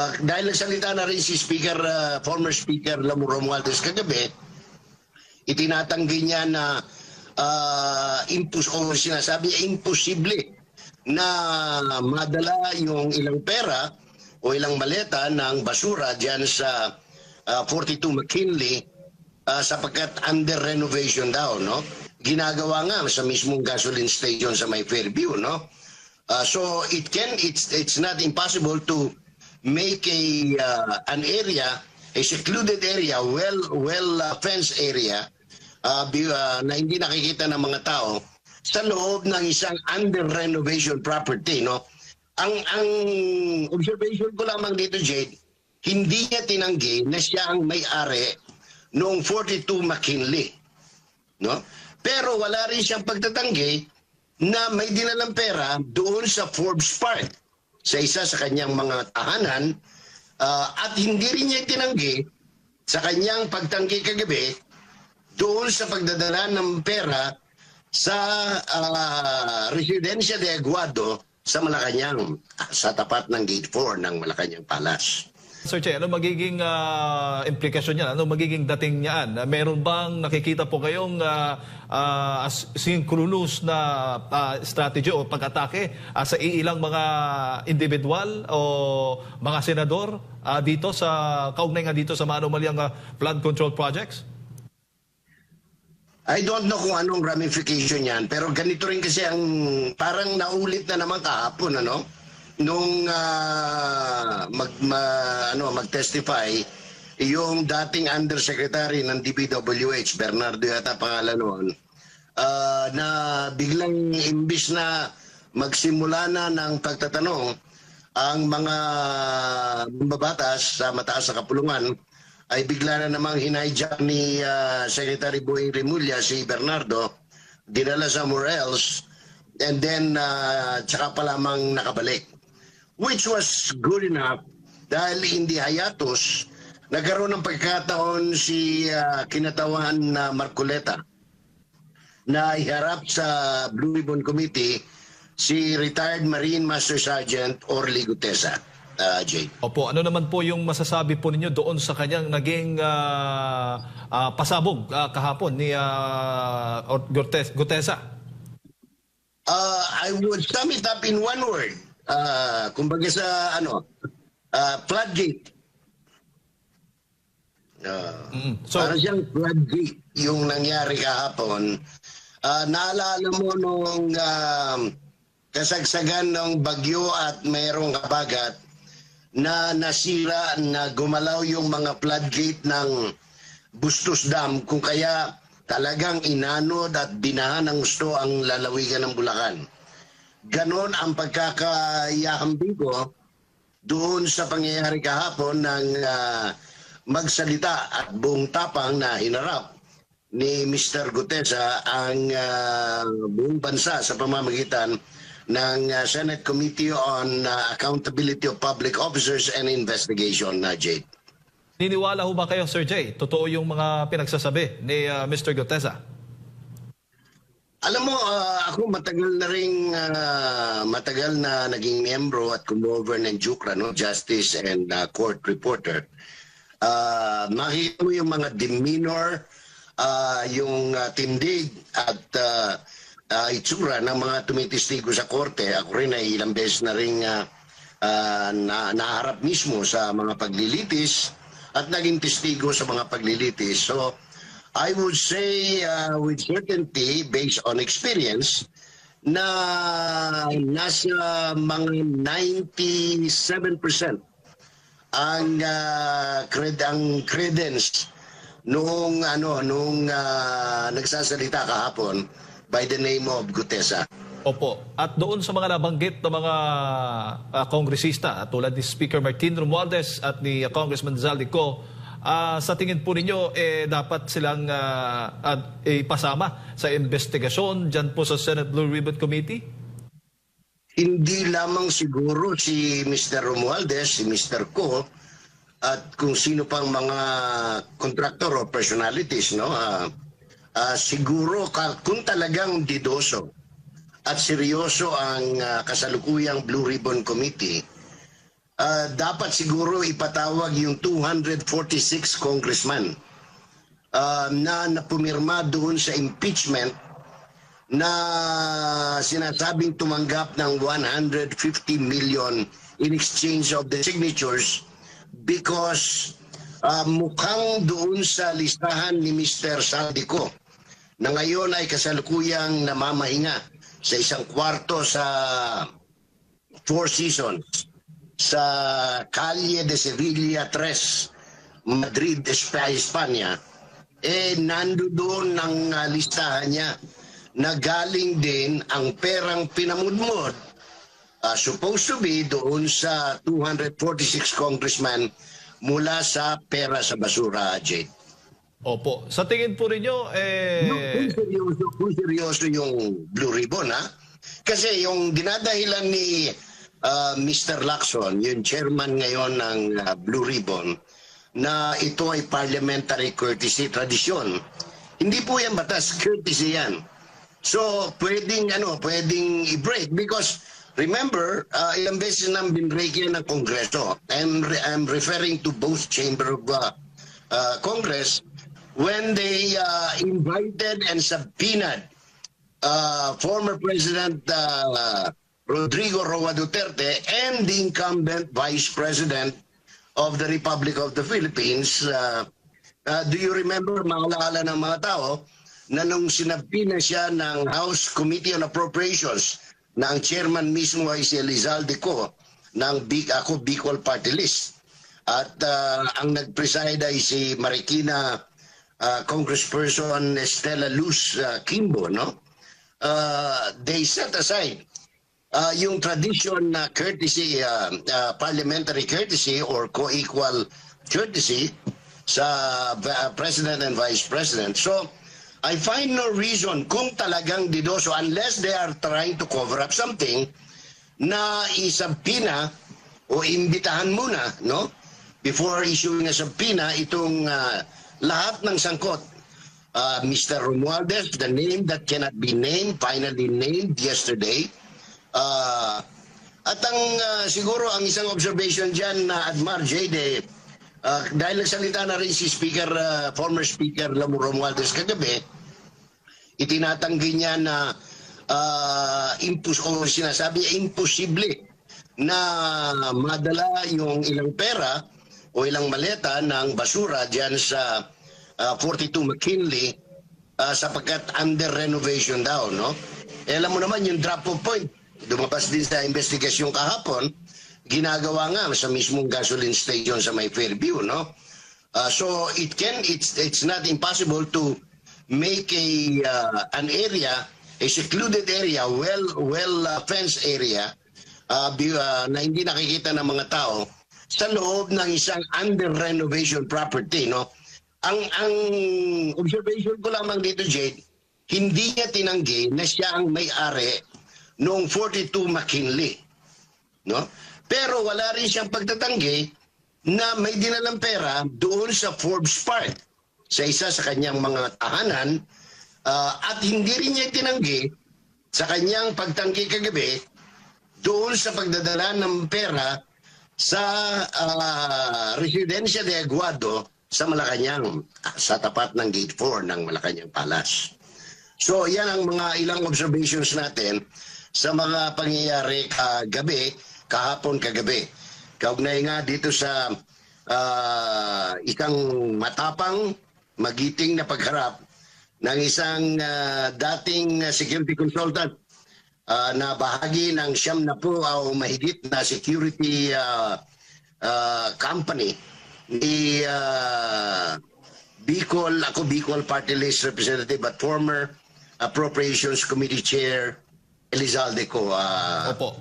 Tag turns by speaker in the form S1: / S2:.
S1: Ah, dahil nagsalita na rin si Speaker, ah, former Speaker Romualdez kagabi, itinatanggi niya na uh, impus o sinasabi imposible na madala yung ilang pera o ilang maleta ng basura diyan sa ah, 42 McKinley ah, sapagkat under renovation daw no? Ginagawa nga sa mismong gasoline station sa may Fairview no? Ah, so it can it's it's not impossible to make a uh, an area a secluded area well well uh, fenced area uh, bi- uh, na hindi nakikita ng mga tao sa loob ng isang under renovation property no? Ang ang observation ko lamang dito Jade hindi niya tinanggi na siya ang may-ari noong 42 McKinley no? Pero wala rin siyang pagtatanggi na may dinalang pera doon sa Forbes Park sa isa sa kanyang mga tahanan ah, at hindi rin niya tinanggi sa kanyang pagtanggi kagabi doon sa pagdadala ng pera sa ah, Residencia de Aguado sa Malacanang sa tapat ng Gate 4 ng Malacanang Palace.
S2: Sir Che, ano magiging ah, implikasyon niyan? Ano magiging dating niyan? Ah, meron bang nakikita po kayong uh, synchronous na ah, strategy o pag-atake ah, sa iilang mga individual o mga senador ah, dito sa kaugnay nga dito sa manumalyang ah, flood control projects?
S1: I don't know kung anong ramification yan, pero ganito rin kasi ang parang naulit na naman kahapon, ano? Nung ah, mag, ma- ano, mag-testify yung dating undersecretary ng DPWH, Bernardo yata pangalan noon, ah, na biglang imbis na magsimula na ng pagtatanong ang mga babatas sa mataas na kapulungan ay bigla na namang hinayjack ni ah, Secretary Boying Remulla si Bernardo, dinala sa Morels, and then uh, tsaka pa lamang nakabalik. Which was good enough dahil hindi hayatos, nagkaroon ng pagkataon si ah, kinatawan na Marcoleta na iharap sa Blue Ribbon Committee si retired Marine Master Sergeant Orly Gutesa. Uh, Jade.
S2: Opo, ano naman po yung masasabi po ninyo doon sa kanyang naging ah, ah, pasabog ah, kahapon ni uh, Gutes, Gutesa?
S1: Uh, I would sum it up in one word. Uh, kumbaga sa ano, uh, floodgate. Uh,
S2: Mm. So,
S1: parang siyang floodgate yung nangyari kahapon. Uh, naalala mo nung um, kasagsagan ng bagyo at mayroong kabagat na nasira na gumalaw yung mga floodgate ng Bustos Dam kung kaya talagang inanod at binahan ng gusto ang lalawigan ng Bulacan. Ganon ang pagkakayahambing ko doon sa pangyayari kahapon ng ah, magsalita at buong tapang na hinarap ni Mr. Gutesa ang ah, buong bansa sa pamamagitan ng ah, Senate Committee on ah, Accountability of Public Officers and Investigation na Jade.
S2: niniwala ho ba kayo, Sir Jay? Totoo yung mga pinagsasabi ni ah, Mr. Gutesa?
S1: Alam mo, ah, ako matagal na rin ah, matagal na naging miyembro at kumover ng JUCRA, no? Justice and ah, Court Reporter. Ah, makita mo yung mga demeanor, ah, yung ah, tindig at ah, ah, itsura ng mga tumitistigo sa korte. Ako rin ay ilang beses na rin ah, ah, na, naharap mismo sa mga paglilitis at naging testigo sa mga paglilitis. So, I would say uh, with certainty, based on experience, na nasa mga 97% ang uh, cred ang credence nung ano nung uh, nagsasalita kahapon by the name of Gutesa.
S2: Opo. At doon sa mga nabanggit ng mga ah, kongresista tulad ni Speaker Martin Romualdez at ni ah, Congressman Zaldico, ah, sa tingin po ninyo, eh, dapat silang ah, ah, ipasama sa investigasyon dyan po sa Senate Blue Ribbon Committee?
S1: Hindi lamang siguro si Mr. Romualdez, si Mr. Ko, at kung sino pang mga contractor o personalities, no? ah, ah, siguro kung talagang didoso at seryoso ang ah, kasalukuyang Blue Ribbon Committee, ah, dapat siguro ipatawag yung 246 congressman ah, na napumirma doon sa impeachment na sinasabing tumanggap ng 150 million in exchange of the signatures because ah, mukhang doon sa listahan ni Mr. Saldico na ngayon ay kasalukuyang namamahinga sa isang kwarto sa Four Seasons sa Calle de Sevilla 3, Madrid, Espa- Espanya, eh nando doon ang ah, listahan niya na galing din ang perang pinamudmod ah, supposed to be doon sa 246 congressman mula sa pera sa basura, Jade.
S2: Opo. Sa tingin po ninyo, eh...
S1: Kung seryoso, kung seryoso yung Blue Ribbon, ha? Kasi yung dinadahilan ni ah, Mr. Lacson, yung chairman ngayon ng ah, Blue Ribbon, na ito ay parliamentary courtesy tradisyon. Hindi po yan batas, courtesy yan. So, pwedeng, ano, pwedeng i-break because remember, uh, ilang beses nang binrake yan ng Kongreso. I'm, re- I'm referring to both chamber of uh, uh, Congress when they uh, invited and subpoenaed uh, former President uh, Rodrigo Roa Duterte and the incumbent Vice President of the Republic of the Philippines. Uh, uh, do you remember, maalala ng mga tao, na nung sinabina siya ng House Committee on Appropriations na ang chairman mismo ay si Elizalde Co ng Bic, ako Bicol Party List. At uh, ang nag-preside ay si Marikina uh, Congressperson Estela Luz uh, Kimbo, no? Uh, they set aside uh, yung tradition na courtesy, uh, uh, parliamentary courtesy or co-equal courtesy sa uh, President and Vice President. So, I find no reason kung talagang didoso unless they are trying to cover up something na isabpina o imbitahan muna, no? Before issuing a subpoena, itong uh, lahat ng sangkot. Uh, Mr. Romualdez, the name that cannot be named, finally named yesterday. Uh, at ang uh, siguro ang isang observation dyan na Admar Jade, uh, dahil nagsalita na rin si Speaker, uh, former Speaker Lamu Romualdez kagabi, itinatanggi niya na uh, impus o sinasabi imposible na madala yung ilang pera o ilang maleta ng basura diyan sa uh, 42 McKinley uh, sapagkat under renovation daw no? Eh, alam mo naman yung drop off point lumabas din sa investigasyon kahapon ginagawa nga sa mismong gasoline station sa may Fairview no? Uh, so it can it's it's not impossible to make a uh, an area a secluded area well well uh, fenced area uh, bi- uh, na hindi nakikita ng mga tao sa loob ng isang under renovation property no? Ang ang observation ko lamang dito Jade hindi niya tinanggi na siya ang may-ari noong 42 McKinley no? Pero wala rin siyang pagtatanggi na may dinalang pera doon sa Forbes Park sa isa sa kanyang mga tahanan ah, at hindi rin niya tinanggi sa kanyang pagtanggi kagabi doon sa pagdadala ng pera sa ah, Residencia de Aguado sa Malacanang sa tapat ng Gate 4 ng Malacanang Palace. So, yan ang mga ilang observations natin sa mga pangyayari kagabi, kahapon kagabi. Kaugnay nga dito sa ah, isang matapang, magiting na pagharap ng isang ah, dating security consultant ah, na bahagi ng siyam na po o mahigit na security ah, ah, company ni ah, Bicol, ako Bicol Party List Representative but former Appropriations Committee Chair Elizalde ko. ah,
S2: Opo.